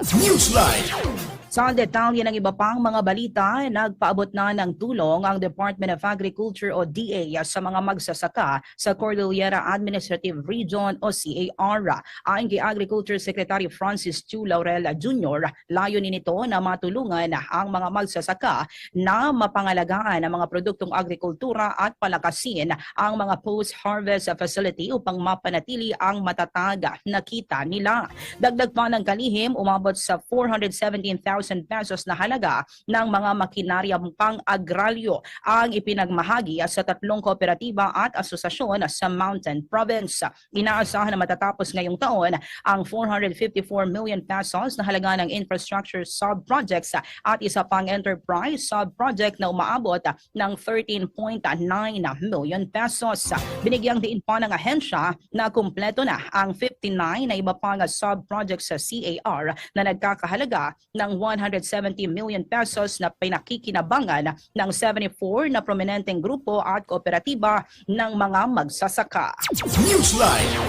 Newsline. Sa detalye ng iba pang mga balita, nagpaabot na ng tulong ang Department of Agriculture o DA sa mga magsasaka sa Cordillera Administrative Region o CAR. Ayon kay Agriculture Secretary Francis Chu Laurel Jr., layunin nito na matulungan ang mga magsasaka na mapangalagaan ang mga produktong agrikultura at palakasin ang mga post-harvest facility upang mapanatili ang matatag na kita nila. Dagdag pa ng kalihim, umabot sa 417,000 pesos na halaga ng mga makinaryang pang-agralyo ang ipinagmahagi sa tatlong kooperatiba at asosasyon sa Mountain Province. Inaasahan na matatapos ngayong taon ang 454 million pesos na halaga ng infrastructure sub-projects at isa pang enterprise sub-project na umaabot ng 13.9 million pesos. Binigyang diin pa ng ahensya na kumpleto na ang 59 na iba pang sub-projects sa CAR na nagkakahalaga ng 170 million pesos na pinakikinabangan ng 74 na prominenteng grupo at kooperatiba ng mga magsasaka. Newsline.